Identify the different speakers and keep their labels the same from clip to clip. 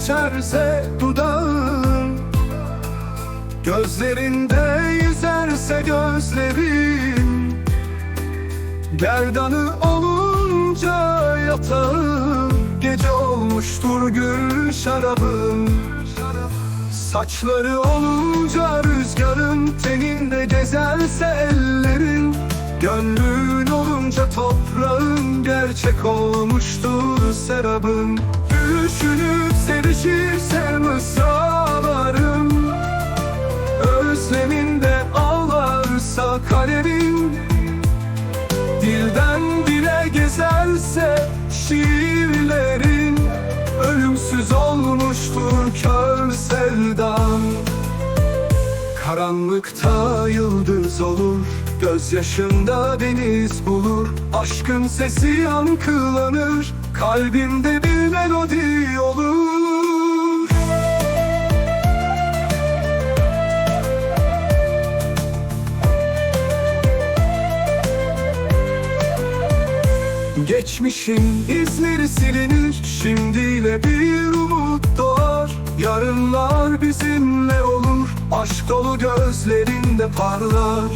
Speaker 1: içerse dudağın Gözlerinde yüzerse gözlerin Gerdanı olunca yatağın Gece olmuştur gül şarabın Saçları olunca rüzgarın Teninde gezerse ellerin Gönlün olunca toprağın Gerçek olmuştur serabın Düşünüp sevişirse mısralarım Özleminde ağlarsa kalemim. Dilden dile gezerse şiirlerin Ölümsüz olmuştur kör sevdan Karanlıkta yıldız olur Gözyaşında deniz bulur. Aşkın sesi yankılanır Kalbimde bir melodi olur. Geçmişin izleri silinir Şimdiyle bir umut doğar. Yarınlar bizimle olur Aşk dolu gözlerinde parlar.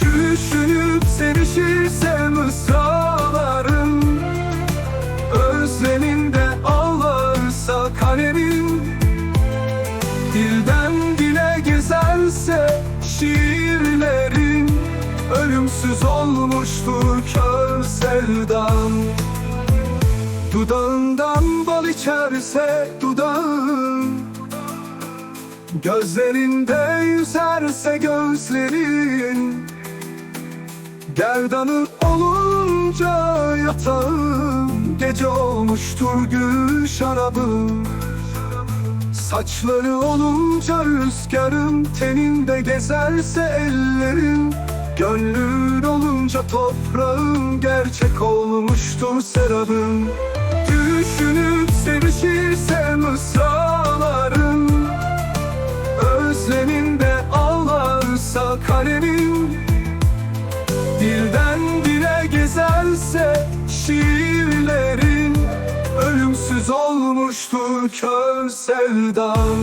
Speaker 1: Düşünüp sevişirse mısralarım Dilden dile gezerse şiirlerin Ölümsüz olmuştur kör sevdan. Dudağından bal içerse dudağın Gözlerinde yüzerse gözlerin. Gerdanı olunca yatağın Gece olmuştur gül şarabın Saçları olunca rüzgarın Teninde gezerse ellerin Gönlün olunca toprağın Gerçek olmuştur serabın Düşünüp sevişirse mısraların Özleminde ağlarsa kalemim Dilden dile gezerse şiirlerin Ölümsüz olmuştur kör sevdan